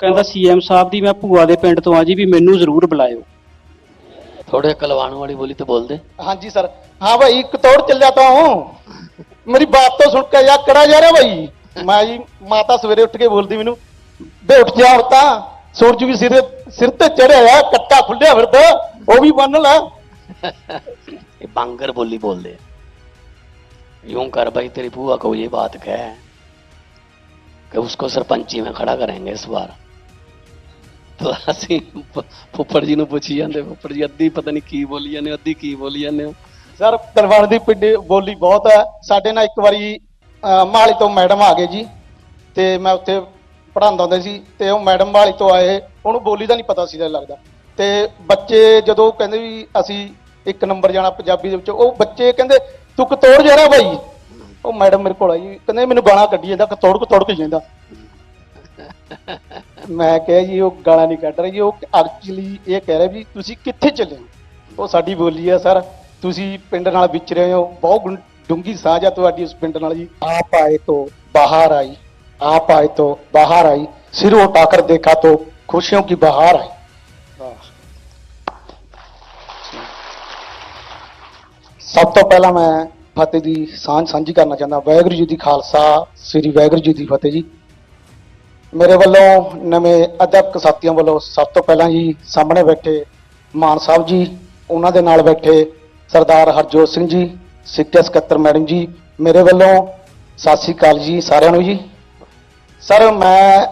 ਕਹਿੰਦਾ ਸੀਐਮ ਸਾਹਿਬ ਦੀ ਮੈਂ ਭੂਆ ਦੇ ਪਿੰਡ ਤੋਂ ਆ ਜੀ ਵੀ ਮੈਨੂੰ ਜ਼ਰੂਰ ਬੁਲਾਇਓ थोड़े कलवाणों वाली बोली तो बोल दे हाँ जी सर हाँ भाई कतौड़ चल जाता हूँ मेरी बात तो सुन के यार कड़ा जा रहा भाई मैं जी माता सवेरे उठ के बोलती मैनू बे उठ जा उठता सूरज भी सिर सिर ते चढ़िया है कट्टा खुलिया फिरदा वो भी बन ला ये बांगर बोली बोल दे यूं कर भाई तेरी बुआ को ये बात कह कि उसको सरपंची में खड़ा करेंगे इस बार तो ਅਸੀਂ ਪ- ਫੁੱਫੜ ਜੀ ਨੂੰ ਪੁੱਛੀ ਜਾਂਦੇ ਫੁੱਫੜ ਜੀ ਅੱਧੀ ਪਤਾ ਨਹੀਂ ਕੀ ਬੋਲੀ ਜਾਂਦੇ ਅੱਧੀ ਕੀ ਬੋਲੀ ਜਾਂਦੇ ਹੋ। ਸਰ ਤਲਵਾਰ ਦੀ ਪਿੰਡੀ ਬੋਲੀ ਬਹੁਤ ਹੈ। ਸਾਡੇ ਨਾਲ ਇੱਕ ਵਾਰੀ ਅਹ, ਤੋਂ ਮੈਡਮ ਆ ਗਏ ਜੀ। ਤੇ ਮੈਂ ਉੱਥੇ ਪੜ੍ਹਾਉਂਦਾ ਹੁੰਦਾ ਸੀ ਤੇ ਉਹ ਮੈਡਮ ਮਹਾਲੀ ਤੋਂ ਆਏ। ਉਹਨੂੰ ਬੋਲੀ ਦਾ ਨਹੀਂ ਪਤਾ ਸੀ ਲੱਗਦਾ। ਤੇ ਬੱਚੇ ਜਦੋਂ ਕਹਿੰਦੇ ਵੀ ਅਸੀਂ ਇੱਕ ਨੰਬਰ ਜਾਣਾ ਪੰਜਾਬੀ ਦੇ ਵਿੱਚ ਉਹ ਬੱਚੇ ਕਹਿੰਦੇ ਤੂੰ ਕਤੋੜ ਜਾਣਾ ਰਿਹਾ ਭਾਈ ਉਹ ਮੈਡਮ ਮੇਰੇ ਕੋਲ ਆਈ। ਕਹਿੰਦੇ ਮੈਨੂੰ ਗਾਣਾ ਕੱਢੀ ਜਾਂਦਾ ਕਤੋੜ ਕਤੋੜ ਕੇ ਜਾਂਦਾ। ਮੈਂ ਕਿਹਾ ਜੀ, ਉਹ ਗਾਲਾਂ ਨਹੀਂ ਕੱਢ ਰਹੇ ਜੀ, ਉਹ ਐਕਚੁਅਲੀ ਇਹ ਕਹਿ ਰਹੇ ਵੀ ਤੁਸੀਂ ਕਿੱਥੇ ਚੱਲੇ ਹੋ? ਉਹ ਸਾਡੀ ਬੋਲੀ ਆ ਸਰ, ਤੁਸੀਂ ਪਿੰਡ ਨਾਲ ਵਿਚ ਰਹੇ ਹੋ, ਬਹੁਤ ਡੂੰਗੀ ਸਾਂਝ ਆ ਤੁਹਾਡੀ ਉਸ ਪਿੰਡ ਨਾਲ ਜੀ। ਆਪ ਆਏ ਤੋਂ ਬਾਹਰ ਆਈ, ਆਪ ਆਏ ਤੋਂ ਬਾਹਰ ਆਈ, ਸਿਰ ਉਹ ਟਾਕਰ ਦੇਖਾ ਤੋਂ ਖੁਸ਼ੀਆਂ ਕੀ ਬਹਾਰ ਆਈ। ਸਭ ਤੋਂ ਪਹਿਲਾਂ ਮੈਂ ਫਤਿਹ ਦੀ ਸਾਂਝ ਸਾਂਝੀ ਕਰਨਾ ਚਾਹੁੰਦਾ, ਵਾਹਿਗੁਰੂ ਜੀ ਦੀ ਖਾਲਸਾ, ਸ੍ਰੀ ਵਾਹਿਗੁਰੂ ਜੀ ਦੀ ਫਤਿਹ ਜੀ। ਮੇਰੇ ਵੱਲੋਂ ਨਵੇਂ ਅਧਿਆਪਕ ਸਾਥੀਆਂ ਵੱਲੋਂ ਸਭ ਤੋਂ ਪਹਿਲਾਂ ਜੀ ਸਾਹਮਣੇ ਬੈਠੇ ਮਾਨ ਸਾਹਿਬ ਜੀ, ਉਹਨਾਂ ਦੇ ਨਾਲ ਬੈਠੇ ਸਰਦਾਰ ਹਰਜੋਤ ਸਿੰਘ ਜੀ, ਸਿੱਖਿਆ ਸਕੱਤਰ ਮੈਡਮ ਜੀ, ਮੇਰੇ ਵੱਲੋਂ ਸਤਿ ਸ੍ਰੀ ਅਕਾਲ ਜੀ ਸਾਰਿਆਂ ਨੂੰ ਜੀ। ਸਰ, ਮੈਂ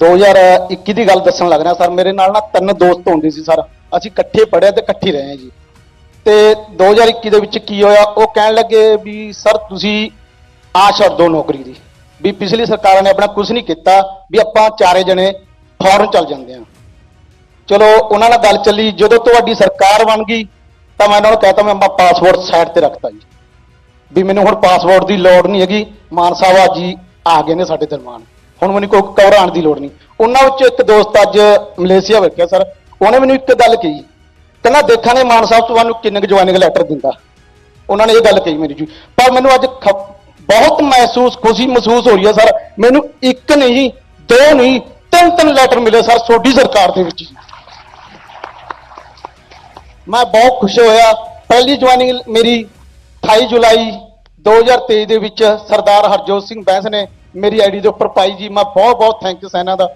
2021 ਦੀ ਗੱਲ ਦੱਸਣ ਲੱਗ ਰਿਹਾ, ਸਰ, ਮੇਰੇ ਨਾਲ ਨਾ ਤਿੰਨ ਦੋਸਤ ਹੁੰਦੇ ਸੀ, ਸਰ। ਅਸੀਂ ਇਕੱਠੇ ਪੜ੍ਹੇ ਤੇ ਇਕੱਠੇ ਰਹੇ ਹਾਂ ਜੀ। ਤੇ 2021 ਦੇ ਵਿੱਚ ਕੀ ਹੋਇਆ, ਉਹ ਕਹਿਣ ਲੱਗੇ ਵੀ, ਸਰ, ਤੁਸੀਂ ਆ ਛੱਡ ਦਿਓ ਨੌਕਰੀ ਦੀ। ਵੀ ਪਿਛਲੀ ਸਰਕਾਰਾਂ ਨੇ ਆਪਣਾ ਕੁਝ ਨਹੀਂ ਕੀਤਾ ਵੀ ਆਪਾਂ ਚਾਰੇ ਜਣੇ ਫੌਰਨ ਚੱਲ ਜਾਂਦੇ ਹਾਂ। ਚਲੋ, ਉਹਨਾਂ ਨਾਲ ਗੱਲ ਚੱਲੀ। ਜਦੋਂ ਤੁਹਾਡੀ ਸਰਕਾਰ ਬਣ ਗਈ, ਤਾਂ ਮੈਂ ਉਹਨਾਂ ਨੂੰ ਕਹਤਾ, ਮੈਂ ਆਪਣਾ ਪਾਸਪੋਰਟ ਸਾਈਡ ਤੇ ਰੱਖਤਾ ਜੀ। ਵੀ ਮੈਨੂੰ ਹੁਣ ਪਾਸਪੋਰਟ ਦੀ ਲੋੜ ਨਹੀਂ ਹੈਗੀ। ਮਾਨ ਸਾਹਿਬ ਆ ਜੀ, ਆ ਗਏ ਨੇ ਸਾਡੇ ਦਰਮਾਨ ਹੁਣ ਮੈਨੂੰ ਕੋਈ ਘਬਰਾਉਣ ਦੀ ਲੋੜ ਨਹੀਂ। ਉਹਨਾਂ ਵਿੱਚੋਂ ਇੱਕ ਦੋਸਤ ਅੱਜ ਮਲੇਸ਼ੀਆ ਬੈਠਿਆ ਸਰ। ਉਹਨੇ ਮੈਨੂੰ ਇੱਕ ਗੱਲ ਕਹੀ। ਕਹਿੰਦਾ ਦੇਖਾਂ ਨੇ ਮਾਨ ਸਾਹਿਬ ਤੁਹਾਨੂੰ ਕਿੰਨੇ ਕੁ ਜਵਾਨੀ ਜੁਆਇਨਿੰਗ ਲੈਟਰ ਦਿੰਦਾ। ਉਹਨਾਂ ਨੇ ਇਹ ਗੱਲ ਕਹੀ ਮੇਰੀ ਜੀ। ਪਰ ਮੈਨੂੰ ਅੱਜ ਖ- ਬਹੁਤ ਮਹਿਸੂਸ ਖੁਸ਼ੀ ਮਹਿਸੂਸ ਹੋ ਰਹੀ ਹੈ ਸਰ। ਮੈਨੂੰ ਇੱਕ ਨਹੀਂ ਦੋ ਨਹੀਂ ਤਿੰਨ ਤਿੰਨ ਲੈਟਰ ਮਿਲੇ ਸਰ ਤੁਹਾਡੀ ਸਰਕਾਰ ਦੇ ਵਿੱਚ। ਮੈਂ ਬਹੁਤ ਖੁਸ਼ ਹੋਇਆ। ਪਹਿਲੀ ਜੁਆਇਨਿੰਗ ਮੇਰੀ 28 ਜੁਲਾਈ 2023 ਦੇ ਵਿੱਚ ਸਰਦਾਰ ਹਰਜੋਤ ਸਿੰਘ ਬੈਂਸ ਨੇ ਮੇਰੀ ਆਈਡੀ ਦੇ ਉੱਪਰ ਪਾਈ ਜੀ। ਮੈਂ ਬਹੁਤ ਬਹੁਤ ਥੈਂਕ ਯੂ ਇਹਨਾਂ ਦਾ।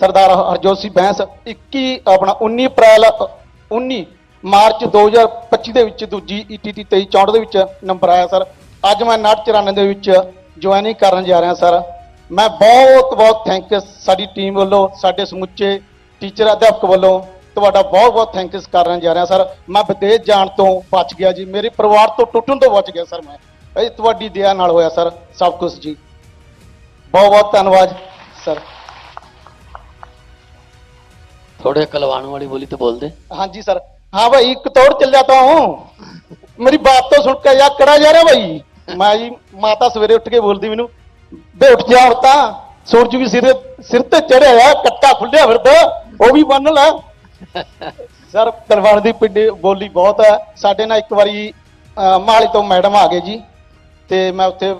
ਸਰਦਾਰ ਹਰਜੋਤ ਸਿੰਘ ਬੈਂਸ 21 ਆਪਣਾ 19 ਅਪ੍ਰੈਲ ਅ, 19 ਮਾਰਚ 2025 ਦੇ ਵਿੱਚ ਦੂਜੀ E ਈਟੀਟੀ 2364 ਦੇ ਵਿੱਚ ਨੰਬਰ ਆਇਆ ਸਰ। ਅੱਜ ਮੈਂ 994 ਦੇ ਵਿੱਚ ਜੁਆਇਨਿੰਗ ਕਰਨ ਜਾ ਰਿਹਾ ਸਰ ਮੈਂ ਬਹੁਤ ਬਹੁਤ ਥੈਂਕ ਸਾਡੀ ਟੀਮ ਵੱਲੋਂ ਸਾਡੇ ਸਮੁੱਚੇ ਟੀਚਰ ਅਧਿਆਪਕ ਵੱਲੋਂ ਤੁਹਾਡਾ ਬਹੁਤ ਬਹੁਤ ਥੈਂਕਸ ਕਰਨ ਜਾ ਰਿਹਾ ਸਰ ਮੈਂ ਵਿਦੇਸ਼ ਜਾਣ ਤੋਂ ਬਚ ਗਿਆ ਜੀ ਮੇਰੇ ਪਰਿਵਾਰ ਤੋਂ ਟੁੱਟਣ ਤੋਂ ਬਚ ਗਿਆ ਸਰ ਮੈਂ ਇਹ ਤੁਹਾਡੀ ਦਇਆ ਨਾਲ ਹੋਇਆ ਸਰ ਸਭ ਕੁਝ ਜੀ ਬਹੁਤ ਬਹੁਤ ਧੰਨਵਾਦ ਸਰ थोड़े कलवाणों वाली बोली तो बोल दे हाँ जी सर हाँ भाई कतौड़ चल जाता हूँ मेरी बात तो सुन के यार कड़ा जा रहा भाई ਮੈਂ ਜੀ ਮਾਤਾ ਸਵੇਰੇ ਉੱਠ ਕੇ ਬੋਲਦੀ ਮੈਨੂੰ ਬੇ ਜਾ ਹੁਣ ਸੂਰਜ ਵੀ ਸਿਰੇ, ਸਿਰ ਤੇ ਚੜਿਆ ਆ ਕੱਟਾ ਖੁੱਲਿਆ ਫਿਰਦਾ, ਉਹ ਵੀ ਬੰਨ ਲੈ। ਸਰ ਤਲਵਾਰ ਦੀ ਪਿੰਡੀ ਬੋਲੀ ਬਹੁਤ ਹੈ। ਸਾਡੇ ਨਾਲ ਇੱਕ ਵਾਰੀ ਮਾਲੀ ਤੋਂ ਮੈਡਮ ਆ ਗਏ ਜੀ, ਤੇ ਮੈਂ ਉੱਥੇ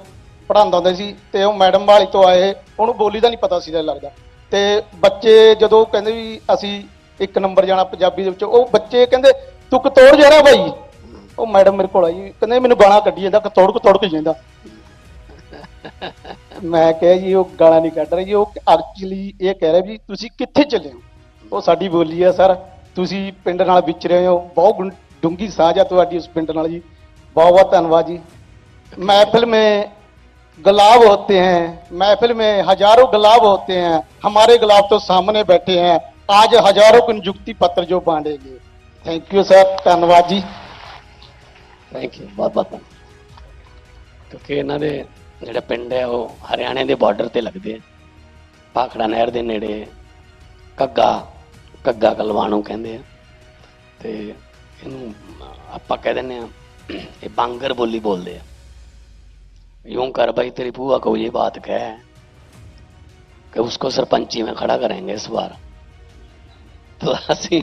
ਪੜਾਉਂਦਾ ਹੁੰਦਾ ਸੀ, ਤੇ ਉਹ ਮੈਡਮ ਵਾਲੀ ਤੋਂ ਆਏ। ਉਹਨੂੰ ਬੋਲੀ ਦਾ ਨਹੀਂ ਪਤਾ ਸੀ ਲੱਗਦਾ। ਤੇ ਬੱਚੇ ਜਦੋਂ ਕਹਿੰਦੇ ਵੀ ਅਸੀਂ ਇੱਕ ਨੰਬਰ ਜਾਣਾ ਪੰਜਾਬੀ ਦੇ ਵਿੱਚ, ਉਹ ਬੱਚੇ ਕਹਿੰਦੇ, ਤੂੰ ਕਤੋੜ ਜਾਣਾ ਬਾਈ। ਉਹ ਮੈਡਮ ਮੇਰੇ ਕੋਲ ਆਈ ਕਹਿੰਦੇ ਮੈਨੂੰ ਗਾਲਾਂ ਕੱਢੀ ਜਾਂਦਾ ਕਤੋੜ ਕਤੋੜ ਕੇ ਜਾਂਦਾ ਮੈਂ ਕਿਹਾ ਜੀ ਉਹ ਗਾਲਾਂ ਨਹੀਂ ਕੱਢ ਰਹੀ ਉਹ ਐਕਚੁਅਲੀ ਇਹ ਕਹਿ ਰਿਹਾ ਵੀ ਤੁਸੀਂ ਕਿੱਥੇ ਚੱਲੇ ਹੋ ਉਹ ਸਾਡੀ ਬੋਲੀ ਹੈ ਸਰ ਤੁਸੀਂ ਪਿੰਡ ਨਾਲ ਵਿਚ ਰਹੇ ਹੋ ਬਹੁਤ ਗੁੰ- ਡੂੰਘੀ ਸਾਂਝ ਆ ਤੁਹਾਡੀ ਉਸ ਪਿੰਡ ਨਾਲ ਜੀ ਬਹੁਤ ਬਹੁਤ ਧੰਨਵਾਦ ਜੀ महफिल में गुलाब होते हैं महफिल में हजारों गुलाब होते हैं हमारे गुलाब तो सामने बैठे हैं आज हजारों को नियुक्ति पत्र जो बांटेंगे थैंक यू सर धन्यवाद जी ਥੈਂਕ ਯੂ ਬਹੁਤ ਬਹੁਤ ਧੰਨਵਾਦ। ਕਿਉਂਕਿ ਇਹਨਾਂ ਦੇ ਜਿਹੜੇ ਪਿੰਡ ਹੈ ਉਹ ਹਰਿਆਣੇ ਦੇ ਬਾਰਡਰ ਤੇ ਲੱਗਦੇ ਆ ਭਾਖੜਾ ਨਹਿਰ ਦੇ ਨੇੜੇ ਕੱਗਾ ਕੱਗਾ ਕਲਵਾਣੂ ਕਹਿੰਦੇ ਆ ਤੇ ਇਹਨੂੰ ਆਪਾਂ ਕਹਿ ਦਿੰਦੇ ਆ ਇਹ ਬਾਂਗਰ ਬੋਲੀ ਬੋਲਦੇ ਆ यूं कर भाई तेरी बुआ को ये बात कह कि उसको सरपंची में खड़ा करेंगे इस बार तो ਅਸੀਂ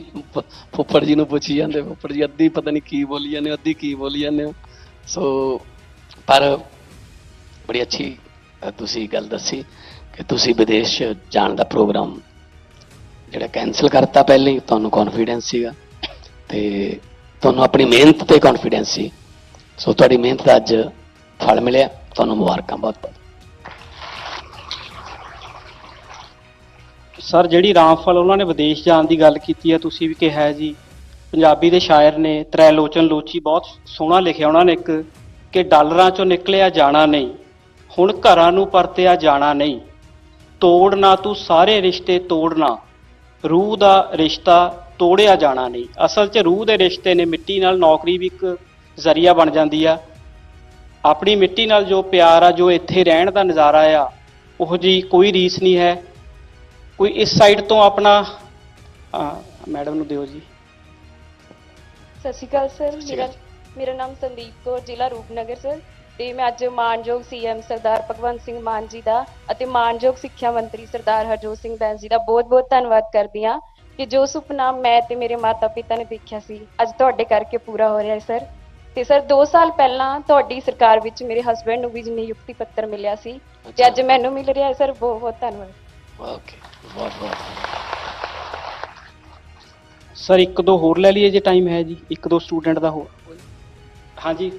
ਫੁੱਫੜ ਜੀ ਨੂੰ ਪੁੱਛੀ ਜਾਂਦੇ ਫੁੱਫੜ ਜੀ ਅੱਧੀ ਪਤਾ ਨਹੀਂ ਕੀ ਬੋਲੀ ਜਾਂਦੇ ਹੋ, ਅੱਧੀ ਕੀ ਬੋਲੀ ਜਾਂਦੇ ਹੋ। ਸੋ ਪਰ ਬੜੀ ਅੱਛੀ ਤੁਸੀਂ ਗੱਲ ਦੱਸੀ ਕਿ ਤੁਸੀਂ ਵਿਦੇਸ਼ ਜਾਣ ਦਾ ਪ੍ਰੋਗਰਾਮ ਜਿਹੜਾ ਕੈਨਸਲ ਕਰਤਾ ਪਹਿਲੇ ਹੀ ਤੁਹਾਨੂੰ ਕੌਨਫੀਡੈਂਸ ਸੀਗਾ ਤੇ ਤੁਹਾਨੂੰ ਆਪਣੀ ਮਿਹਨਤ ਤੇ ਕੌਨਫੀਡੈਂਸ ਸੀ। ਸੋ ਤੁਹਾਡੀ ਮਿਹਨਤ ਦਾ ਅੱਜ ਫਲ ਮਿਲਿਆ ਤੁਹਾਨੂੰ ਮੁਬਾਰਕਾਂ ਬਹੁਤ ਬਹੁਤ ਸਰ, ਜਿਹੜੀ ਰਾਮਫਲ, ਉਹਨਾਂ ਨੇ ਵਿਦੇਸ਼ ਜਾਣ ਦੀ ਗੱਲ ਕੀਤੀ ਹੈ, ਤੁਸੀਂ ਵੀ ਕਿਹਾ ਹੈ ਜੀ। ਪੰਜਾਬੀ ਦੇ ਸ਼ਾਇਰ ਨੇ ਤ੍ਰੈਲੋਚਨ ਲੋਚੀ, ਬਹੁਤ ਸੋਹਣਾ ਲਿਖਿਆ ਉਹਨਾਂ ਨੇ ਇੱਕ, ਕਿ ਡਾਲਰਾਂ ਚੋਂ ਨਿਕਲਿਆ ਜਾਣਾ ਨਹੀਂ, ਹੁਣ ਘਰਾਂ ਨੂੰ ਪਰਤਿਆ ਜਾਣਾ ਨਹੀਂ। ਤੋੜਨਾ ਤੂੰ ਸਾਰੇ ਰਿਸ਼ਤੇ ਤੋੜਨਾ ਰੂਹ ਦਾ ਰਿਸ਼ਤਾ ਤੋੜਿਆ ਜਾਣਾ ਨਹੀਂ। ਅਸਲ 'ਚ ਰੂਹ ਦੇ ਰਿਸ਼ਤੇ ਨੇ, ਮਿੱਟੀ ਨਾਲ ਨੌਕਰੀ ਵੀ ਇੱਕ ਜ਼ਰੀਆ ਬਣ ਜਾਂਦੀ ਆ। ਆਪਣੀ ਮਿੱਟੀ ਨਾਲ ਜੋ ਪਿਆਰ ਆ, ਜੋ ਇੱਥੇ ਰਹਿਣ ਦਾ ਨਜ਼ਾਰਾ ਆ, ਉਹ ਜੀ ਕੋਈ ਰੀਸ ਨਹੀਂ ਹੈ। ਕੋਈ ਇਸ ਸਾਈਡ ਤੋਂ ਆਪਣਾ ਮੈਡਮ ਨੂੰ ਦਿਓ ਜੀ। ਸਤਿ ਸ਼੍ਰੀ ਅਕਾਲ ਸਰ ਸ਼੍ਰੀ ਮੇਰਾ। ਮੇਰਾ ਨਾਮ ਸੰਦੀਪ ਕੌਰ ਜ਼ਿਲ੍ਹਾ ਰੂਪਨਗਰ ਸਰ ਤੇ ਮੈਂ ਅੱਜ ਮਾਨਯੋਗ ਸੀਐਮ ਸਰਦਾਰ ਭਗਵੰਤ ਸਿੰਘ ਮਾਨ ਜੀ ਦਾ ਅਤੇ ਮਾਨਯੋਗ ਸਿੱਖਿਆ ਮੰਤਰੀ ਸਰਦਾਰ ਹਰਜੋਤ ਸਿੰਘ ਬੈਂਸ ਜੀ ਦਾ ਬਹੁਤ-ਬਹੁਤ ਧੰਨਵਾਦ ਕਰਦੀ ਹਾਂ ਕਿ ਜੋ ਸੁਪਨਾ ਮੈਂ ਤੇ ਮੇਰੇ ਮਾਤਾ-ਪਿਤਾ ਨੇ ਦੇਖਿਆ ਸੀ ਅੱਜ ਤੁਹਾਡੇ ਕਰਕੇ ਪੂਰਾ ਹੋ ਰਿਹਾ ਹੈ ਸਰ। ਤੇ ਸਰ 2 ਸਾਲ ਪਹਿਲਾਂ ਤੁਹਾਡੀ ਸਰਕਾਰ ਵਿੱਚ ਮੇਰੇ ਹਸਬੰਡ ਨੂੰ ਵੀ ਨਿਯੁਕਤੀ ਪੱਤਰ ਮਿਲਿਆ ਸੀ ਤੇ ਅੱਜ ਮੈਨੂੰ ਮਿਲ ਰਿਹਾ ਹੈ ਸਰ ਬਹੁਤ-ਬਹੁਤ ਧੰਨਵਾਦ। ਓਕੇ ਬਹੁਤ ਬਹੁਤ ਸਰ ਇੱਕ ਦੋ ਹੋਰ ਲੈ ਲਈਏ ਜੇ ਟਾਈਮ ਹੈ ਜੀ, ਇੱਕ ਦੋ ਸਟੂਡੈਂਟ ਦਾ ਹੋਰ। ਹਾਂਜੀ।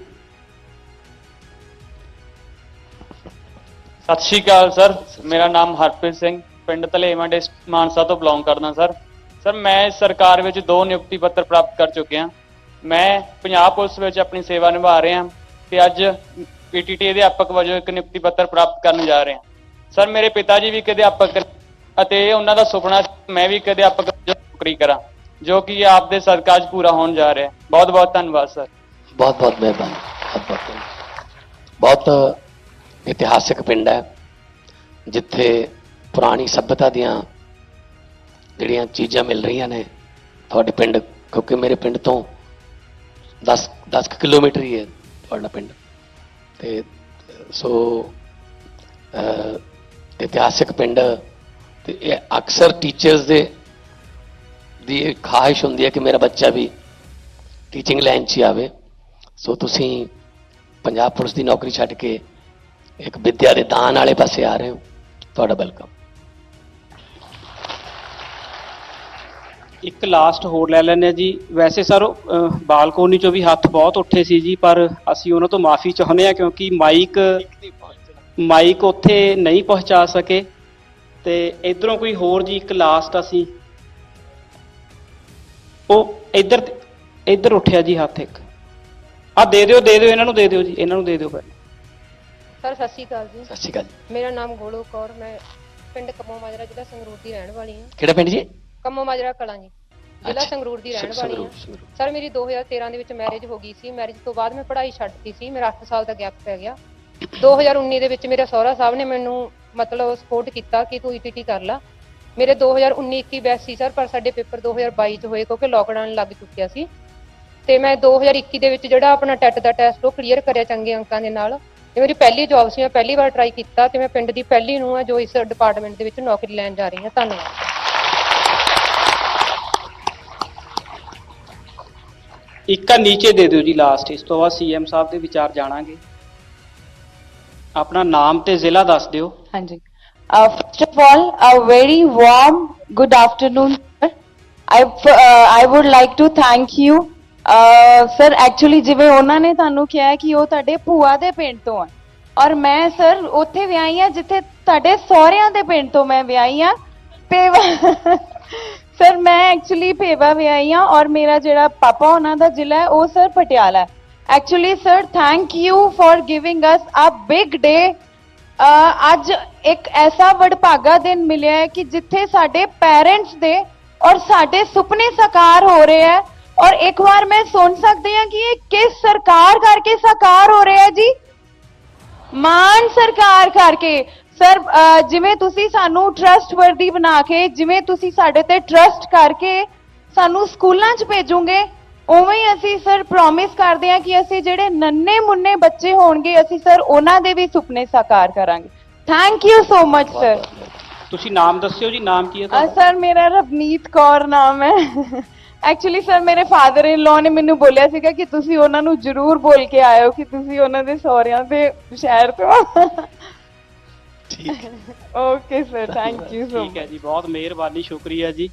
ਸਤਿ ਸ਼੍ਰੀ ਅਕਾਲ ਸਰ ਮੇਰਾ ਨਾਮ ਹਰਪ੍ਰੀਤ ਸਿੰਘ, ਪਿੰਡ ਧਲੇਵਾਂ ਡਿਸਟ੍ਰਿਕਟ ਮਾਨਸਾ ਤੋਂ ਬਿਲੋਂਗ ਕਰਦਾ ਸਰ ਸਰ ਮੈਂ ਸਰਕਾਰ ਵਿੱਚ ਦੋ ਨਿਯੁਕਤੀ ਪੱਤਰ ਪ੍ਰਾਪਤ ਕਰ ਚੁੱਕਿਆ ਮੈਂ ਪੰਜਾਬ ਪੁਲਿਸ ਵਿੱਚ ਆਪਣੀ ਸੇਵਾ ਨਿਭਾ ਰਿਹਾ ਤੇ ਅੱਜ ਪੀਟੀਟੀ ਅਧਿਆਪਕ ਵਜੋਂ ਇੱਕ ਨਿਯੁਕਤੀ ਪੱਤਰ ਪ੍ਰਾਪਤ ਕਰਨ ਜਾ ਰਿਹਾ ਸਰ ਮੇਰੇ ਪਿਤਾ ਜੀ ਵੀ ਇੱਕ ਅਧਿਆਪਕ ਅਤੇ ਉਹਨਾਂ ਦਾ ਸੁਪਨਾ ਮੈਂ ਵੀ ਇੱਕ ਅਧਿਆਪਕ ਵਜੋਂ ਨੌਕਰੀ ਕਰਾਂ, ਜੋ ਕਿ ਆਪ ਦੇ ਸਦਕਾ 'ਚ ਪੂਰਾ ਹੋਣ ਜਾ ਰਿਹਾ ਬਹੁਤ ਬਹੁਤ ਧੰਨਵਾਦ, ਸਰ। ਬਹੁਤ ਬਹੁਤ ਮਿਹਰਬਾਨੀ। ਬਹੁਤ ਬਹੁਤ ਬਹੁਤ ਇਤਿਹਾਸਿਕ ਪਿੰਡ ਹੈ, ਜਿੱਥੇ ਪੁਰਾਣੀ ਸਭਿਅਤਾ ਦੀਆਂ ਜਿਹੜੀਆਂ ਚੀਜ਼ਾਂ ਮਿਲ ਰਹੀਆਂ ਨੇ, ਤੁਹਾਡੇ ਪਿੰਡ, ਕਿਉਂਕਿ ਮੇਰੇ ਪਿੰਡ ਤੋਂ 10 10 ਕੁ ਕਿਲੋਮੀਟਰ ਹੀ ਹੈ ਤੁਹਾਡਾ ਪਿੰਡ। ਤੇ, ਸੋ ਇਤਿਹਾਸਿਕ ਪਿੰਡ ਤੇ ਇਹ ਅਕਸਰ ਟੀਚਰਸ ਦੇ, ਦੀ ਇਹ ਖਾਹਿਸ਼ ਹੁੰਦੀ ਹੈ ਕਿ ਮੇਰਾ ਬੱਚਾ ਵੀ ਟੀਚਿੰਗ ਲਾਈਨ 'ਚ ਹੀ ਆਵੇ। ਸੋ ਤੁਸੀਂ ਪੰਜਾਬ ਪੁਲਿਸ ਦੀ ਨੌਕਰੀ ਛੱਡ ਕੇ ਇੱਕ ਵਿਦਿਆ ਦੇ ਦਾਨ ਵਾਲੇ ਪਾਸੇ ਆ ਰਹੇ ਹੋ। ਤੁਹਾਡਾ ਵੈਲਕਮ ਇੱਕ ਲਾਸਟ ਹੋਰ ਲੈ ਲੈਂਦੇ ਹਾਂ ਜੀ। ਵੈਸੇ ਸਰ ਬਾਲਕੋਨੀ ਚੋਂ ਵੀ ਹੱਥ ਬਹੁਤ ਉੱਠੇ ਸੀ ਜੀ, ਪਰ ਅਸੀਂ ਉਹਨਾਂ ਤੋਂ ਮਾਫੀ ਚਾਹੁੰਦੇ ਹਾਂ ਕਿਉਂਕਿ ਮਾਈਕ ਮਾਈਕ ਉੱਥੇ ਨਹੀਂ ਪਹੁੰਚਾ ਸਕੇ। ਤੇ ਇਧਰੋਂ ਕੋਈ ਹੋਰ ਜੀ ਇੱਕ ਲਾਸਟ ਅਸੀਂ ਉਹ ਇੱਧਰ ਇੱਧਰ ਉੱਠਿਆ ਜੀ ਹੱਥ ਇੱਕ। ਆ ਦੇ ਦਿਓ ਦੇ ਦਿਓ ਇਹਨਾਂ ਨੂੰ ਦੇ ਦਿਓ ਜੀ ਇਹਨਾਂ ਨੂੰ ਦੇ ਦਿਓ ਪਹਿਲਾਂ ਸਰ ਸਤਿ ਸ਼੍ਰੀ ਅਕਾਲ ਜੀ। ਸਤਿ ਸ਼੍ਰੀ ਅਕਾਲ ਜੀ। ਮੇਰਾ ਨਾਮ ਗੋਲੂ ਕੌਰ ਮੈਂ ਪਿੰਡ ਕੰਮੋ ਮਾਜਰਾ ਜ਼ਿਲ੍ਹਾ ਸੰਗਰੂਰ ਦੀ ਰਹਿਣ ਵਾਲੀ ਹਾਂ। ਕਿਹੜਾ ਪਿੰਡ ਜੀ? ਕੰਮੋ ਮਾਜਰਾ ਕਲਾਂ ਜੀ ਜ਼ਿਲ੍ਹਾ ਅੱਛਾ। ਸੰਗਰੂਰ ਦੀ ਰਹਿਣ ਵਾਲੀ ਹਾਂ। ਸੰਗਰੂਰ। ਸਰ ਮੇਰੀ 2013 ਦੇ ਵਿੱਚ ਮੈਰਿਜ ਹੋ ਗਈ ਸੀ। ਮੈਰਿਜ ਤੋਂ ਬਾਅਦ ਮੈਂ ਪੜ੍ਹਾਈ ਛੱਡਤੀ ਸੀ। ਮੇਰਾ 8 ਸਾਲ ਦਾ ਗੈਪ ਪੈ ਗਿਆ। 2019 ਦੇ ਵਿੱਚ ਮੇਰੇ ਸਹੁਰਾ ਸਾਹਿਬ ਨੇ ਮੈਨੂੰ ਮਤਲਬ ਸਪੋਰਟ ਕੀਤਾ ਕਿ ਤੂੰ ਈਟੀਟੀ ਕਰ ਲਾ। ਮੇਰੇ 2019 21 ਬੈਚ ਸੀ ਸਰ ਪਰ ਸਾਡੇ ਪੇਪਰ 2022 ਚ ਹੋਏ ਕਿਉਂਕਿ ਲੋਕਡਾਊਨ ਲੱਗ ਚੁੱਕਿਆ ਸੀ। ਤੇ ਮੈਂ 2021 ਦੇ ਵਿੱਚ ਜਿਹੜਾ ਆਪਣਾ ਟੈਟ ਦਾ ਟੈਸਟ ਉਹ ਕਲੀਅਰ ਕਰਿਆ ਚੰਗੇ ਅੰਕਾਂ ਦੇ ਨਾਲ। ਇਹ ਮੇਰੀ ਪਹਿਲੀ ਜੌਬ ਸੀ, ਮੈਂ ਪਹਿਲੀ ਵਾਰ ਟਰਾਈ ਕੀਤਾ ਤੇ ਮੈਂ ਪਿੰਡ ਦੀ ਪਹਿਲੀ ਨੂੰ ਆ ਜੋ ਇਸ ਡਿਪਾਰਟਮੈਂਟ ਦੇ ਵਿੱਚ ਨੌਕਰੀ ਲੈਣ ਜਾ ਰਹੀ ਹਾਂ। ਧੰਨਵਾਦ। ਇੱਕ ਨੀਚੇ ਦੇ ਦਿਓ ਜੀ ਲਾਸਟ ਇਸ ਤੋਂ ਬਾਅਦ ਸੀਐਮ ਸਾਹਿਬ ਦੇ ਵਿਚਾਰ ਜਾਣਾਂਗੇ। ਆਪਣਾ ਨਾਮ ਤੇ ਜ਼ਿਲ੍ਹਾ ਦੱਸ ਦਿਓ। ਹਾਂਜੀ first of all all, a very warm good afternoon. sir. I uh, I would like to thank you. Uh, ਜਿਵੇਂ ਉਹਨਾਂ ਨੇ ਤੁਹਾਨੂੰ ਕਿਹਾ ਕਿ ਉਹ ਤੁਹਾਡੇ ਭੂਆ ਦੇ ਪਿੰਡ ਤੋਂ ਆ ਔਰ ਮੈਂ ਸਰ ਉੱਥੇ ਵਿਆਹੀ ਆ ਜਿੱਥੇ ਤੁਹਾਡੇ ਸਹੁਰਿਆਂ ਦੇ ਪਿੰਡ ਤੋਂ ਮੈਂ ਵਿਆਹੀ ਆ ਪੇਵਾ ਸਰ ਮੈਂ ਐਕਚੁਅਲੀ ਪੇਵਾ ਵਿਆਹੀ ਆ ਔਰ ਮੇਰਾ ਜਿਹੜਾ ਪਾਪਾ ਉਹਨਾਂ ਦਾ ਜ਼ਿਲ੍ਹਾ ਹੈ ਉਹ ਸਰ ਪਟਿਆਲਾ ਹੈ actually sir thank you for giving us a big day ਅੱਜ ਇੱਕ ਐਸਾ ਵਡਭਾਗਾ ਦਿਨ ਮਿਲਿਆ ਹੈ ਕਿ ਜਿੱਥੇ ਸਾਡੇ ਪੈਰੈਂਟਸ ਦੇ ਔਰ ਸਾਡੇ ਸੁਪਨੇ ਸਾਕਾਰ ਹੋ ਰਹੇ ਹੈ। ਔਰ ਇੱਕ ਵਾਰ ਮੈਂ ਸੁਣ ਸਕਦੀ ਹਾਂ ਕਿ ਇਹ ਕਿਸ ਸਰਕਾਰ ਕਰਕੇ ਸਾਕਾਰ ਹੋ ਰਿਹਾ ਹੈ ਜੀ? ਮਾਨ ਸਰਕਾਰ ਕਰਕੇ। ਸਰ, ਅਹ ਜਿਵੇਂ ਤੁਸੀਂ ਸਾਨੂੰ ਟਰਸਟਵਰਦੀ ਬਣਾ ਕੇ, ਜਿਵੇਂ ਤੁਸੀਂ ਸਾਡੇ ਤੇ ਟਰਸਟ ਕਰਕੇ ਸਾਨੂੰ ਸਕੂਲਾਂ 'ਚ ਭੇਜੋਗੇ ਉਵੇਂ ਹੀ ਅਸੀਂ ਸਰ ਪ੍ਰੋਮਿਸ ਕਰਦੇ ਹਾਂ ਕਿ ਅਸੀਂ ਜਿਹੜੇ ਨੰਨੇ ਮੁੰਨੇ ਬੱਚੇ ਹੋਣਗੇ ਅਸੀਂ ਸਰ ਉਹਨਾਂ ਦੇ ਵੀ ਸੁਪਨੇ ਸਾਕਾਰ ਕਰਾਂਗੇ। Thank you so much sir. ਤੁਸੀਂ ਨਾਮ ਦੱਸਿਓ ਜੀ ਨਾਮ ਕੀ ਹੈ ਤੁਹਾਡਾ? ਸਰ ਮੇਰਾ ਰਵਨੀਤ ਕੌਰ ਨਾਮ ਹੈ। ਐਕਚੁਅਲੀ ਸਰ ਮੇਰੇ ਫਾਦਰ ਇਨ ਲਾਅ ਨੇ ਮੈਨੂੰ ਬੋਲਿਆ ਸੀਗਾ ਕਿ ਤੁਸੀਂ ਉਹਨਾਂ ਨੂੰ ਜ਼ਰੂਰ ਬੋਲ ਕੇ ਆਇਓ ਕਿ ਤੁਸੀਂ ਉਹਨਾਂ ਦੇ ਸਹੁਰਿਆਂ ਦੇ ਸ਼ਹਿਰ ਤੋਂ ਠੀਕ okay sir thank you so ਠੀਕ ਹੈ ਜੀ ਬਹੁਤ ਮਿਹਰਬਾਨੀ ਸ਼ੁਕਰੀਆ ਜੀ।